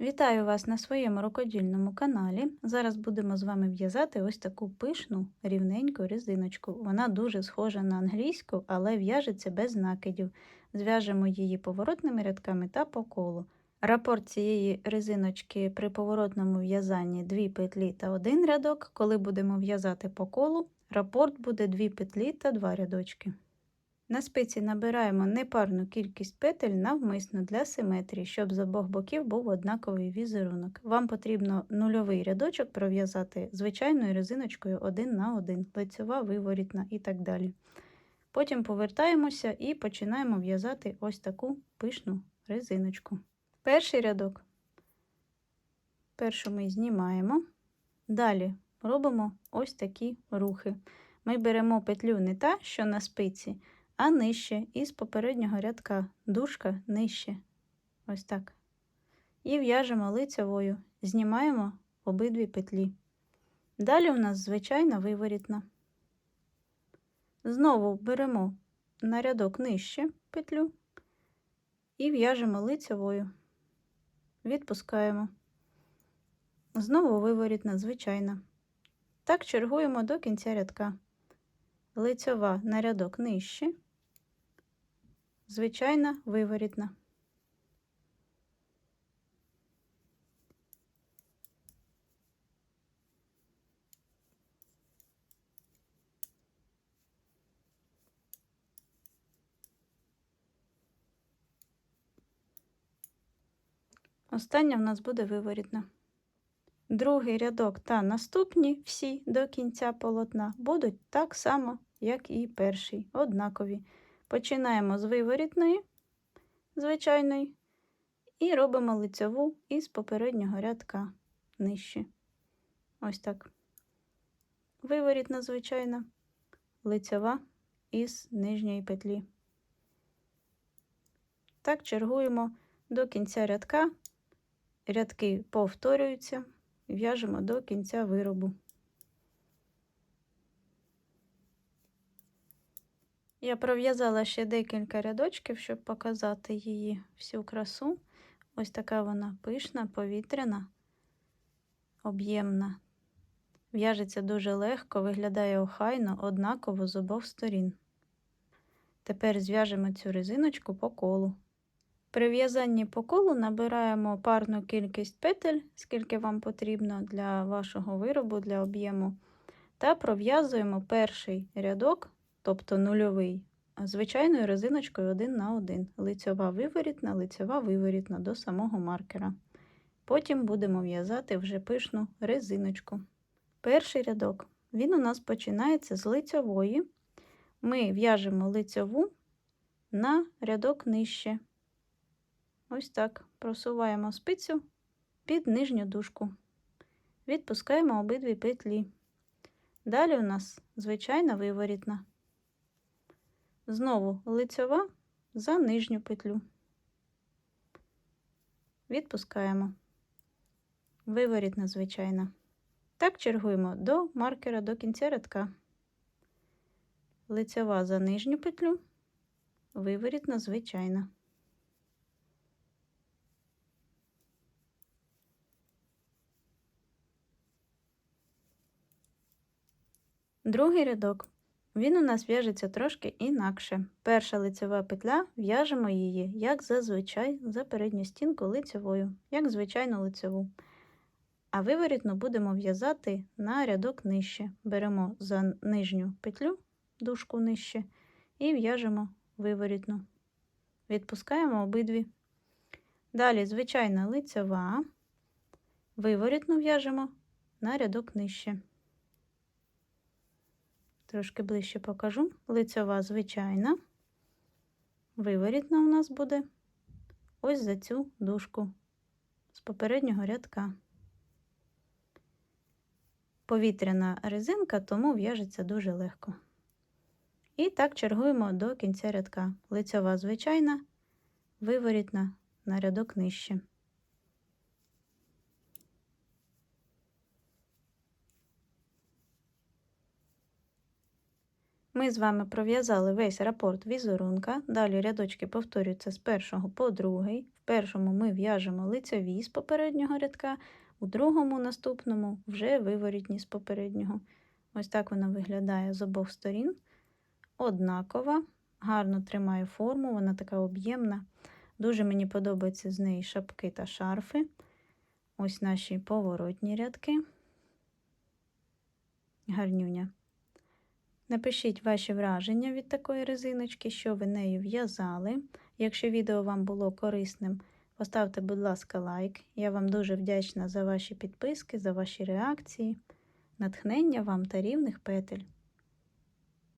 Вітаю вас на своєму рукодільному каналі. Зараз будемо з вами в'язати ось таку пишну рівненьку резиночку. Вона дуже схожа на англійську, але в'яжеться без накидів. Зв'яжемо її поворотними рядками та по колу. Рапорт цієї резиночки при поворотному в'язанні 2 петлі та 1 рядок. Коли будемо в'язати по колу, рапорт буде 2 петлі та 2 рядочки. На спиці набираємо непарну кількість петель навмисно для симетрії, щоб з обох боків був однаковий візерунок. Вам потрібно нульовий рядочок пров'язати звичайною резиночкою один на один, лицьова, виворітна і так далі. Потім повертаємося і починаємо в'язати ось таку пишну резиночку. Перший рядок. Першу ми знімаємо. Далі робимо ось такі рухи. Ми беремо петлю не та, що на спиці а нижче із попереднього рядка дужка нижче. Ось так. І в'яжемо лицевою, знімаємо обидві петлі. Далі у нас звичайна виворітна. Знову беремо на рядок нижче петлю і в'яжемо лицевою, відпускаємо. Знову виворітна звичайна. Так чергуємо до кінця рядка. Лицьова на рядок нижче, звичайна виворітна. Остання в нас буде виворітна. Другий рядок та наступні всі до кінця полотна будуть так само, як і перший, однакові. Починаємо з виворітної, звичайної, і робимо лицеву із попереднього рядка нижче. Ось так. Виворітна звичайна, лицева із нижньої петлі. Так чергуємо до кінця рядка, рядки повторюються, в'яжемо до кінця виробу. Я пров'язала ще декілька рядочків, щоб показати її всю красу. Ось така вона пишна, повітряна, об'ємна. В'яжеться дуже легко, виглядає охайно, однаково з обох сторін. Тепер зв'яжемо цю резиночку по колу. При в'язанні по колу набираємо парну кількість петель, скільки вам потрібно для вашого виробу, для об'єму, та пров'язуємо перший рядок тобто нульовий, звичайною резиночкою один на один. Лицьова виворітна, лицьова виворітна до самого маркера. Потім будемо в'язати вже пишну резиночку. Перший рядок. Він у нас починається з лицьової. Ми в'яжемо лицьову на рядок нижче. Ось так. Просуваємо спицю під нижню дужку. Відпускаємо обидві петлі. Далі у нас звичайна виворітна. Знову лицьова за нижню петлю. Відпускаємо. Виворітна звичайна. Так чергуємо до маркера до кінця рядка. Лицьова за нижню петлю, виворітна звичайна. Другий рядок. Він у нас в'яжеться трошки інакше. Перша лицева петля в'яжемо її, як зазвичай, за передню стінку лицевою, як звичайну лицеву. А виворітну будемо в'язати на рядок нижче. Беремо за нижню петлю, дужку нижче, і в'яжемо виворітну. Відпускаємо обидві. Далі звичайна лицева, виворітну в'яжемо на рядок нижче. Трошки ближче покажу. Лицьова звичайна, виворітна у нас буде ось за цю дужку з попереднього рядка. Повітряна резинка, тому в'яжеться дуже легко. І так чергуємо до кінця рядка. Лицьова звичайна, виворітна на рядок нижче. Ми з вами пров'язали весь рапорт візерунка. Далі рядочки повторюються з першого по другий. В першому ми в'яжемо лицеві з попереднього рядка, у другому наступному вже виворітні з попереднього. Ось так вона виглядає з обох сторін. Однакова, гарно тримає форму, вона така об'ємна. Дуже мені подобаються з неї шапки та шарфи. Ось наші поворотні рядки. Гарнюня. Напишіть ваші враження від такої резиночки, що ви нею в'язали. Якщо відео вам було корисним, поставте, будь ласка, лайк. Я вам дуже вдячна за ваші підписки, за ваші реакції, натхнення вам та рівних петель.